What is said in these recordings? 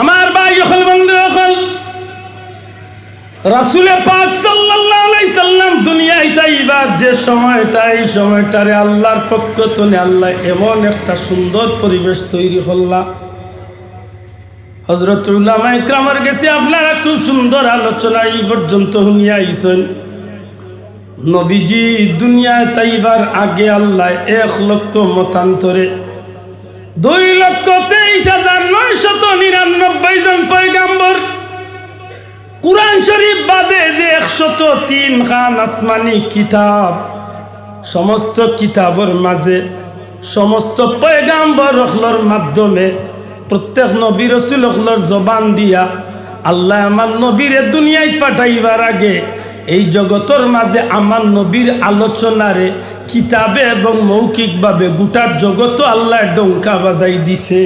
আমার ভাই যখন বন্ধু যখন রাসুলে পাক সাল্লাল্লাহু আলাইহি সাল্লাম দুনিয়ায় তাইবার যে সময়টা, এই সময়টারে আল্লাহর পক্ষ থেকে আল্লাহ এমন একটা সুন্দর পরিবেশ তৈরি করলা। হজরত উল্লামা ইকরামের গেছে আপনারা খুব সুন্দর আলোচনা এই পর্যন্ত শুনিয়া আইছেন। নবীজি দুনিয়ায় তাইবার আগে আল্লাহ এক লক্ষ মতান্তরে দুই লক্ষ তেইশ হাজার নয়শত নিরানব্বই জন পয়গাম্বর। কুরআন শরীফ বাদে যে একশত তিন খান আসমানি কিতাব, সমস্ত কিতাবের মাঝে সমস্ত পয়গাম্বর রখলর মাধ্যমে প্রত্যেক নবী রসুল রখলর জবান দিয়া আল্লাহ আমার নবীরে দুনিয়ায় পাঠাইবার আগে এই জগতের মাঝে আমার নবীর আলোচনারে কিতাবে এবং মৌখিকভাবে গোটার জগত আল্লাহ ডঙ্কা বাজাই দিছে।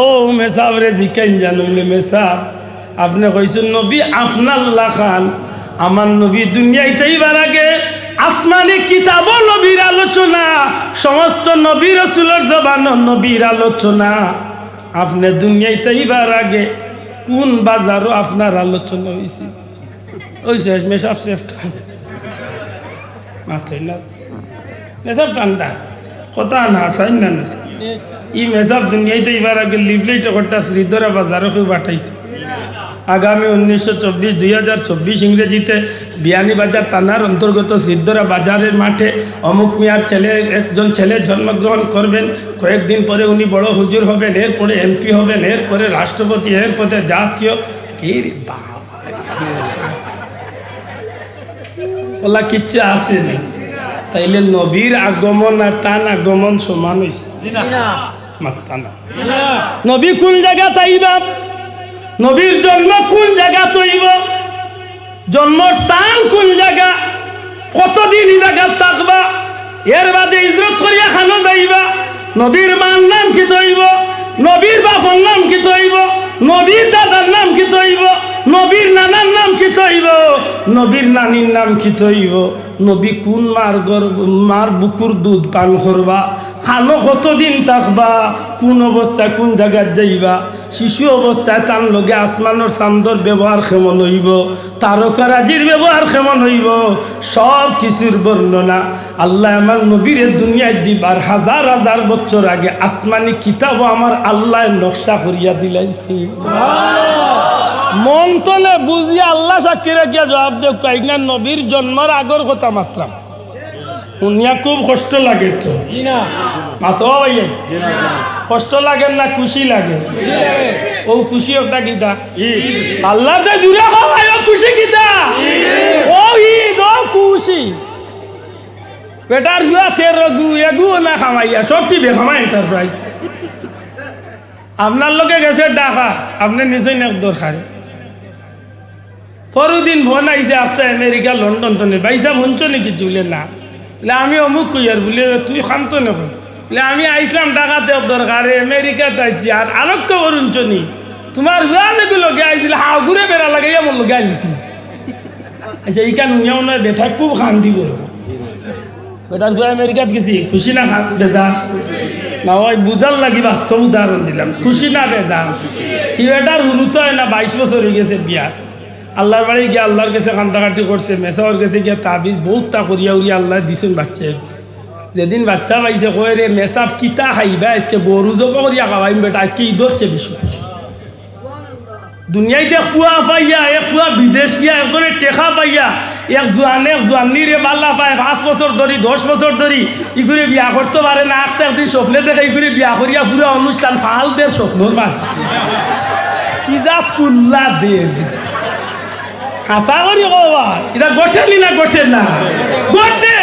ও মেসাব জিকাইন জানুলে মেসাব। আপনি কইছেন, নবী আফনাল্লাহ খান, আমার নবী দুনিয়াইতে এইবার আগে আসমানি কিতাব নবীর আলোচনা, সমস্ত নবী রসুলের জবান নবীর আলোচনা। আপনি দুনিয়াইতে এইবার আগে কোন বাজারও আপনার আলোচনা হয়েছে ওই শেষ মেসাব সেফটা মেসাব এবার আগে পাঠাইছে আগামী উনিশশো চব্বিশ দুই হাজার চব্বিশ ইংরেজিতে বিয়ানীবাজার অন্তর্গত বাজারের মাঠে অমুক মিয়ার ছেলে একজন ছেলে জন্মগ্রহণ করবেন কয়েকদিন পরে উনি বড় হুজুর হবেন এরপরে এমপি হবেন এরপরে রাষ্ট্রপতি এরপরে জাতীয় কি ওলা কিচ্ছু আসে না। তাইলে নবীর আগমন আর তান আগমন সমান হয়েছে নবী কোন জায়গা তাইবা? নবীর জন্ম কোন জায়গা তৈব? জন্মস্থান কোন জায়গা? কতদিন এই জায়গা থাকবা? এর বাদে ইজরত করিয়া খানো যাইবা। নবীর মার নাম কি তৈব? নবীর বাপর নাম কি তৈব? নবীর দাদার নাম কি তৈব? নবীর নানার নাম কি তৈব? নবীর নানির নাম কি তৈব? নবী কোন মার গর্ব মার বুকুর দুধ পান করবা? খানো কতদিন থাকবা? কোন অবস্থায় কোন জায়গায় যাইবা? শিশু অবস্থায় তার লগে আসমানোর চান্দর ব্যবহার কেমন হইব? তারকারাজির ব্যবহার কেমন হইব? সব কিছুর বর্ণনা আল্লাহ আমার নবীরে দুনিয়ায় দিবার হাজার হাজার বছর আগে আসমানি কিতাব আমার আল্লাহ নকশা করিয়া দিলাইছি। মন তলে বুঝিয়া আল্লাহ সাক্ষীরা গিয়া জবাব দেব কয়েকনা নবীর জন্মের আগর কথা মাত্রাম। শুনিয়া খুব কষ্ট লাগে তো। কষ্ট লাগে না, খুশি লাগে। ও খুশি একটা গীতা আল্লাহ তে দূরে খুশি গীতা ও ঈদ, ও খুশি। বেটার হুয়া তের রগু এগু না খামাইয়া, সব টিভি খামাই এন্টারপ্রাইজ আপনার লোকে গেছে ডাকা, আপনি নিজেই নেক দরকার পরদিন ফোন আইছে আপনার আমেরিকা, লন্ডন, তো বাইসা শুনছ নাকি চুলে না। বলে, আমি অমুক কইয়ার বলে, তুই শান্ত নখন বলে, আমি আইসলাম ডাকাতে দরকার আমেরিকাতে আইছি। আর আলোক্য করুন চনি তোমার হুয়া লেগে আইছিল হাও ঘুরে বেড়া লাগে আমার লগে আইছি। আচ্ছা ইকান উইয়াও নয় বেঠা খুব খান দিব বেটা, তুই আমেরিকাত গেছি, খুশি না খান বেজা? না ওই বুঝার লাগি বাস্তব উদাহরণ দিলাম। খুশি না বেজা? কি বেটার হুলুতো হয় না বাইশ বছর হয়ে গেছে বিয়ার আল্লাহর বাড়ি গিয়ে আল্লাহর কাছে কান্দাকাটি করছে, মেসাওয়ার কাছে গিয়ে তাবিজ বহুত তা করিয়া উড়িয়া আল্লাহ দিছেন বাচ্চা যেদিন বাচ্চা পাইছে, কয়ে রে, মেসাব কিতা খাইবা? আজকে বড়ু জব করিয়া খাওয়াইম বেটা, আজকে ঈদ হচ্ছে বেশি দুনিয়াইতে ফুয়া পাইয়া এক ফুয়া বিদেশ গিয়া একজনে টেকা পাইয়া, এক জোয়ানে এক জোয়ানি রে বাল্লা পায়, পাঁচ বছর ধরি দশ বছর ধরি ইগুরে বিয়া করতে পারে না আখতে একদিন স্বপ্নে দেখে ইগুরে বিয়া করিয়া পুরো অনুষ্ঠান ফাল দের স্বপ্নর মাঝে। কি জাত কুল্লা দের হাসা করি না গঠে না? গঠে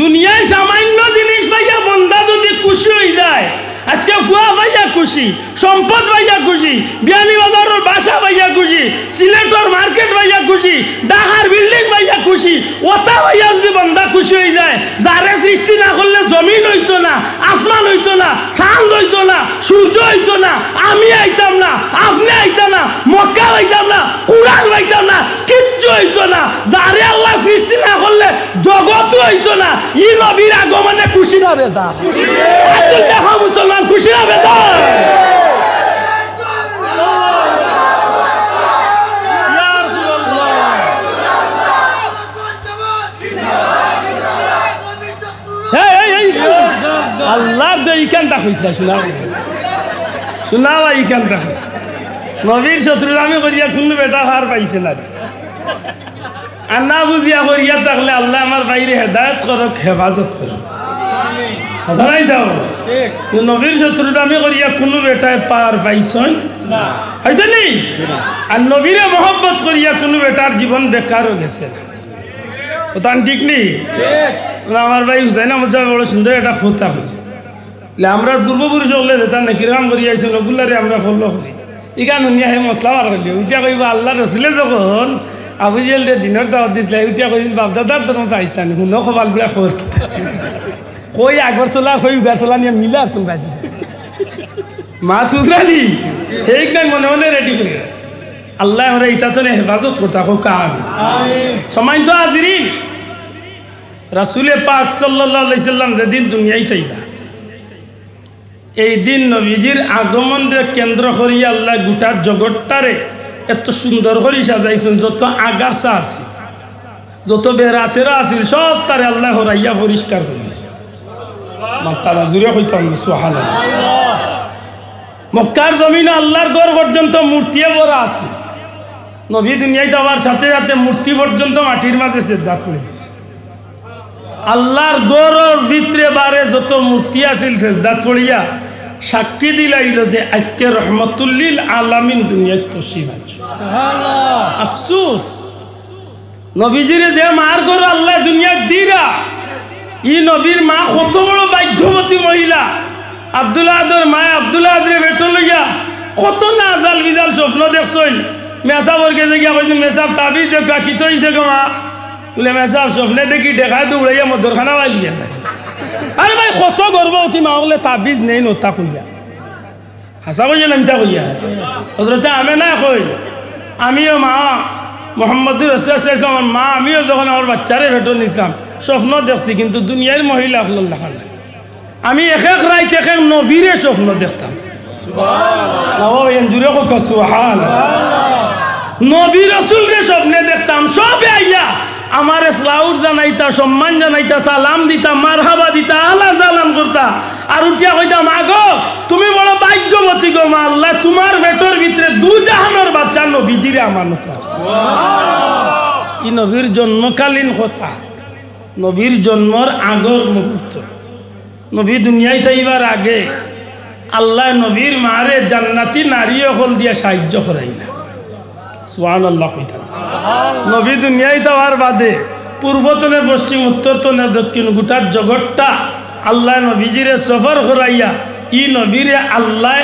দুনিয়ায় সামান্য জিনিস পাইয়া বন্ধা যদি খুশি হয়ে যায়, আজকে ফুয়া ভাইয়া খুশি, সম্পদ ভাইয়া খুশি, বিয়ানি বাজারের বাসা ভাইয়া খুশি মার্কেট ভাইয়া খুশি ঢাকার বিল্ডিং ভাইয়া খুশি ওটা ভাইয়া যদি বন্ধা খুশি হয়ে যায়, যারে সৃষ্টি না করলে জমিন হইতো না, আসমান হইতো না, চাঁদ হইতো না, সূর্য হইতো না, আমি আইতাম না, আপনি আইতাম না, মক্কা হইতাম না কোরআন হইতো না, কিচ্ছু হইতো না। যারে আল্লাহ সৃষ্টি না করলে জগৎ হইতো না। ই নবীর আগমনে খুশি না বেদা আব্দুল দেখো মুসলমান খুশি না বেদা আল্লাহ যে ইকানটা হয়েছে শোনা শোনা ইকানটা হয়েছে নবীর শত্রু আমি করিয়া কোনো বেটা হার পাইছে না আর না বুঝিয়া করিয়া থাকলে আল্লাহ আমার বাইরে হেদায়ত করক হেফাজত করক হাসানাই যাও নবীর শত্রু আমি করিয়া কোনো বেটায় পার পাইছন হয়েছে নি? আর নবীরে মহব্বত করিয়া কোনো বেটার জীবন বেকারও গেছে। না ওটান ঠিক নেই না, আমার ভাই হুসাইন আমার বড় সুন্দর একটা কথা হয়েছে আমরা পূর্বপুরুষ হলে যেটা নাকি রাম করি আইসে ওগুলারে আমরা ফলো করি ইকান উনিয়া হে মশলা বার করলি উঠিয়া কইব আল্লাহ রসুলে যখন আবু জেল দিনের দাওয়াত দিছিলে উঠিয়া কইছিল বাপ দাদার তোর চাইতান শুনো খবাল বিলা খবর কই আগর চলা কই উগার চলা নিয়ে মিলা তুমি বাজি। মা চুজরানি সেই নাই মনে মনে রেডি করে আছে। আল্লাহ আমরা ইটা তো হেফাজত করতে হোক সময় তো হাজিরিন রাসুলে পাক সাল্লাহ সাল্লাম যেদিন দুনিয়ায় তাইবা। এই দিন নবীজির আগমনরে কেন্দ্র করি আল্লাহ গোটা জগৎটারে এত সুন্দর করে সাজাইছেন, যত আগাছা আছে যত বেড়াছেরা আছিল, সব তারে আল্লাহ হরাইয়া পরিষ্কার করেছে তারা জুড়ে হইতাম সোহান মক্কার জমিন আল্লাহর গড় পর্যন্ত মূর্তিয়ে বড় আছে। নবী দুনিয়ায় যাওয়ার সাথে সাথে মূর্তি পর্যন্ত মাটির মাঝে সেদ্ধা পড়ে গেছে আল্লাহর গড়র ভিতরে বারে যত মূর্তি আছিল সেজদাত পড়িয়া সাক্ষী দিলাইল যে আজকে রহমতুল্লিল আলামিন দুনিয়ায় তসির আছে আফসুস। নবীজিরে যে মার গড় আল্লাহ দুনিয়ার দিরা ই নবীর মা কত বড় বাধ্যবতী মহিলা। আব্দুল্লাহ আদর মা আব্দুল্লাহ আদরে বেটো লইয়া কত না জাল বিজাল স্বপ্ন দেখছই মেসা বর্গে যে গিয়া কইছেন মেসা তাবিজ দেখা কি তো হইছে গো মা? বলে মেসা স্বপ্নে দেখি দেখায় তো উড়াইয়া মদরখানা বাইলিয়া আরে ভাই কত গর্ভবতী মা বলে, তাবিজ নেই নতা কইয়া। হাসা কইয়া না মিছা কইয়া। হজরতে আমি না কই, আমিও মা, মোহাম্মদুর রসুল আমার মা, আমিও যখন আমার বাচ্চারে ভেটো নিছিলাম, স্বপ্ন দেখছি, কিন্তু দুনিয়ার মহিলা হল দেখা নাই। আমি এক এক রাইতে এক এক নবীরে স্বপ্ন দেখতাম। সুহান নবী রসুলকে স্বপ্নে দেখতাম, সবে আইয়া আমার স্লাউট জানাইতা সম্মান জানাইতা সালাম দিতা মারহাবা দিতা আলা জালাম করতা। আর উঠিয়া কইতাম আগো তুমি বড় ভাগ্যবতী গো মা আল্লাহ তোমার পেটর ভিতরে দু জাহানোর বাচ্চা নবীজিরে আমানত আছে। ই নবীর জন্মকালীন কথা। নবীর জন্মর আগর মুহূর্ত নবী দুনিয়ায় তাইবার আগে আল্লাহ নবীর মারে জান্নাতি নারী হল দিয়া সাহায্য করাই না সোহান আল্লাহ হইতাম নবী দুনিয়ায় যাওয়ার বাদে পূর্বতনে পশ্চিম উত্তরতনে দক্ষিণ গোটার জগৎটা আল্লাহ নবীজিরে সফর করাইয়া ই নবীরে আল্লাহ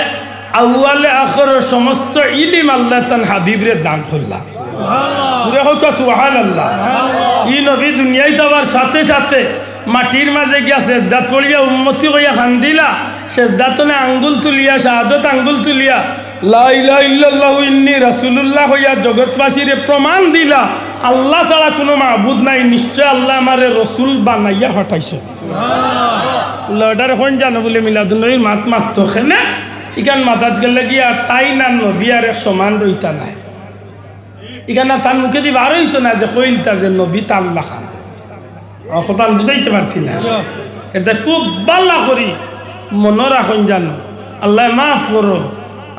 আউয়ালে আখর সমস্ত ইলিম আল্লাহ তান হাবিবরে দান করলাম হোক আল্লাহ ই নবী দুনিয়ায় যাওয়ার সাথে সাথে মাটির মাঝে গিয়া সেজদাত পড়িয়া উন্মতি হইয়া খান্দিলা সেজদাতনে আঙ্গুল তুলিয়া শাহাদত আঙ্গুল তুলিয়া ইন্নি রাসূলুল্লাহ হইয়া জগৎবাসীরে প্রমাণ দিলা আল্লাহ ছাড়া কোনো মাহবুদ নাই নিশ্চয় আল্লাহ আমারে রসুল বানাইয়া হটাইছে লডার হন জানো বলে মিলাদুল মাত মাত খেনে ইখান মাথাত গেলে গিয়া তাই না নবী আর সমান রইতা নাই। ইখানে তার মুখে দি বার হইতো না যে কইলতা যে নবী তাল্লা খান। কথা বুঝাইতে পারছি না। এটা খুব বাল্লা করি। মনে রাখুন জানো আল্লাহ মাফ করো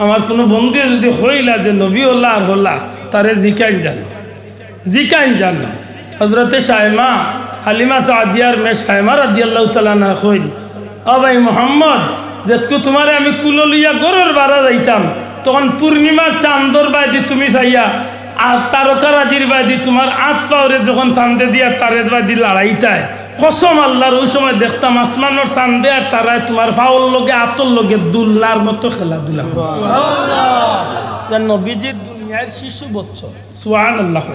আমার কোনো বন্ধু যদি হইলা যে নবী হল্লা আর হল্লা, তারে জিকাইন জানো। জিকাইন জানো। হজরতে সাইমা, হালিমা সাদিয়ার মে সাইমা রাদি আল্লাহ তালা হইল, ও ভাই মোহাম্মদ, যেতকু তোমারে আমি কুলো লইয়া গরুর বাড়া যাইতাম, তখন পূর্ণিমার চান্দর বাইদি তুমি চাইয়া, আর তারকা রাজির বাইদি তোমার আত পাওরে যখন চান্দে দিয়া তারের বাইদি লড়াইতায় কসম আল্লাহর ওই সময় দেখতাম আসমানোর চান্দে আর তারায় তোমার ফাউল লোকে আতর লোকে দুল্লার মতো খেলাধুলা নবীজির দুনিয়ার শিশু সোহান আল্লাহ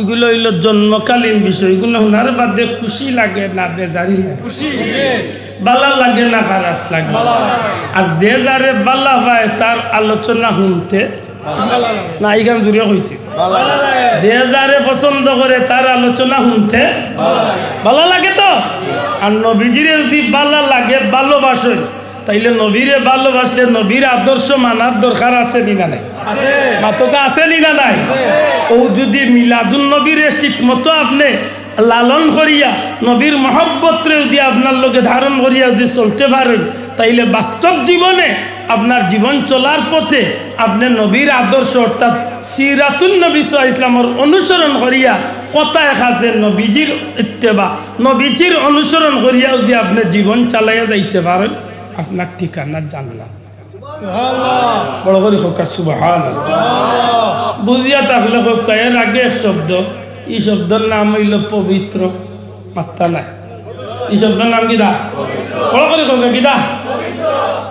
এগুলো হইল জন্মকালীন বিষয়। এগুলো শোনার বাদে খুশি লাগে না বেজারি লাগে। বালা লাগে না খারাপ লাগে। আর যে যারে বালা পায় তার আলোচনা শুনতে না এইখান জুড়ে হইতে। যে যারে পছন্দ করে তার আলোচনা শুনতে ভালো লাগে তো। আর নবীজিরে যদি ভালো লাগে ভালোবাসে তাইলে নবীরে ভালোবাসলে নবীর আদর্শ মানার দরকার আছে নিনা নাই? মাতকা আছে নিনা নাই? ও যদি মিলাদুল নবীরে ঠিক মতো আপনি লালন করিয়া নবীর মহব্বতরে যদি আপনার লোকে ধারণ করিয়া যদি চলতে পারেন তাইলে বাস্তব জীবনে আপনার জীবন চলার পথে আপনি নবীর আদর্শ অর্থাৎ সিরাতুল নবী ইসলামর অনুসরণ করিয়া কথা এখাছে নবীজির ইত্তেবা নবীজির অনুসরণ করিয়া যদি আপনি জীবন চালাইয়া যাইতে পারেন আপনার ঠিকানা জানলাম বড় করে হোক সুবাহান বুঝিয়া তাহলে হোক এর আগে এক শব্দ এই শব্দের নাম হইল পবিত্র মাত্রা নাই। এই শব্দের নাম কি দা? বড় করে হোক কি দা?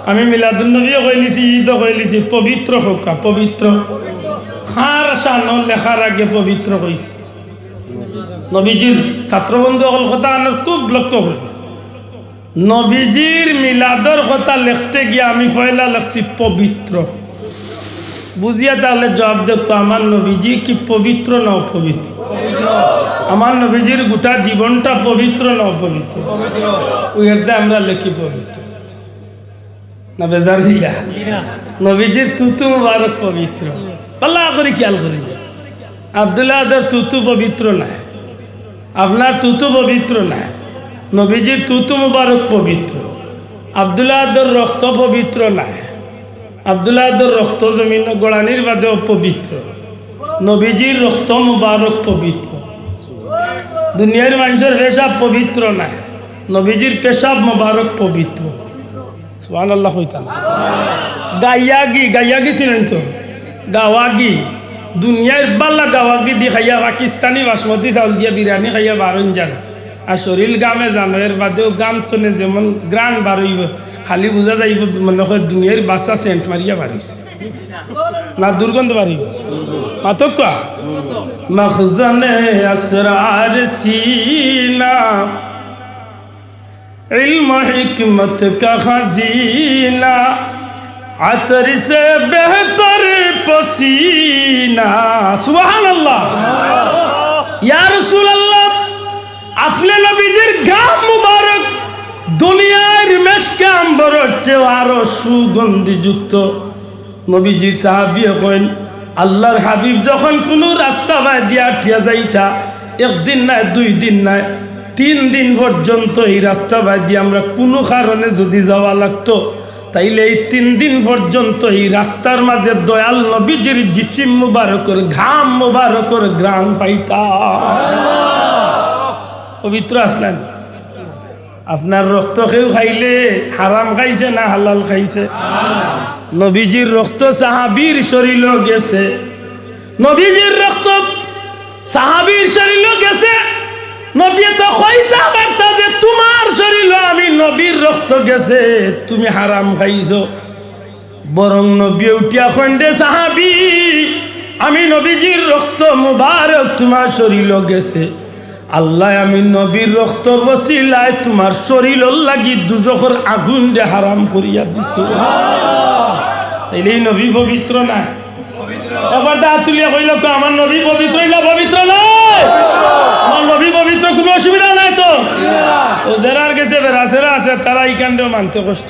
আমি মিলাদুল নবীও কইলিছি ঈদও কইলিছি পবিত্র হোকা পবিত্র হার সানো লেখার আগে পবিত্র কইছে নবীজির ছাত্রবন্ধু অকল কথা আনার খুব লক্ষ্য করবে নবীজির মিলাদর কথা লিখতে গিয়ে আমি পয়লা লিখছি পবিত্র বুঝিয়া তাহলে জবাব দেখো আমার নবীজি কি পবিত্র না অপবিত্র আমার নবীজির গোটা জীবনটা পবিত্র না অপবিত্র ওইটা আমরা লিখি পবিত্র না বেজার হইলা নবীজির তুতু মুবারক পবিত্র। পাল্লা করে খেয়াল করি আবদুল্লাহ আদার তুতু পবিত্র নাই। আপনার তুতু পবিত্র নাই। নবীজির তুতু মুবারক পবিত্র। আবদুল্লাহ আদর রক্ত পবিত্র নাই। আবদুল্লাহ আদর রক্ত জমিন গোড়ানির বাদেও পবিত্র। নবীজির রক্ত মুবারক পবিত্র। দুনিয়ার মানুষের পেশাব পবিত্র নাই। নবীজির পেশাব মুবারক পবিত্র। সুহান আল্লাহ হইতাম গাইয়াগি গাইয়াগি ছিলেন তো। গাওয়াগি, দুনিয়ার বাল্লা গাওয়াগি দি খাইয়া পাকিস্তানি বাসমতি চাউল দিয়া বিরিয়ানি খাইয়া বারণ যান। আর শরীর গামে জানো, এর বাদেও গাম তনে যেমন গ্রান বারইব, খালি বোঝা যাইব, মনে হয় দুনিয়ার বাচ্চা সেন্ট মারিয়া বাড়িছে না, দুর্গন্ধ বাড়িব মাতক মখজনে আসরার সিনা علم حکمت کا خزینہ عطر سے بہتر پسینہ سبحان اللہ یا رسول اللہ اپنے نبی دیر گام مبارک দুনিয়ার মেশকে আম্বর হচ্ছে আরও সুগন্ধিযুক্ত নবীজির সাহাবি হইন আল্লাহর হাবিব যখন কোনো রাস্তা বাই দিয়া ঠিয়া যাইতা একদিন নাই দুই দিন নাই তিন দিন পর্যন্ত এই রাস্তা বাই দিয়ে আমরা কোনো কারণে যদি যাওয়া লাগতো, তাইলে এই তিন দিন পর্যন্ত এই রাস্তার মাঝে দয়াল নবীজির জিসিম মুবারকর ঘাম মুবারকর গ্রাম পাইতা পবিত্র আসলেন। আপনার রক্ত কেউ খাইলে হারাম খাইছে না হালাল খাইছে? নবীজির রক্ত সাহাবির শরীর গেছে। নবীজির রক্ত সাহাবির শরীর গেছে। নবী তো কইতা বার্তা যে তোমার শরীর আমি নবীর রক্ত গেছে, তুমি হারাম খাইছো। বরং নবী উঠিয়া খন্ডে সাহাবি, আমি নবীজির রক্ত মুবারক তোমার শরীর গেছে। আল্লাহ, আমি নবীর রক্ত বসিলায় তোমার শরীর লাগি দুজখর আগুন দে হারাম করিয়া দিছে। তাইলে নবী পবিত্র না। এবার দা তুলিয়া কইল আমার নবী পবিত্র না, পবিত্র নয় আমার নবী পবিত্র কোনো অসুবিধা নাই তো। ও যারা গেছে বেড়া আছে তারা এই কাণ্ড মানতে কষ্ট।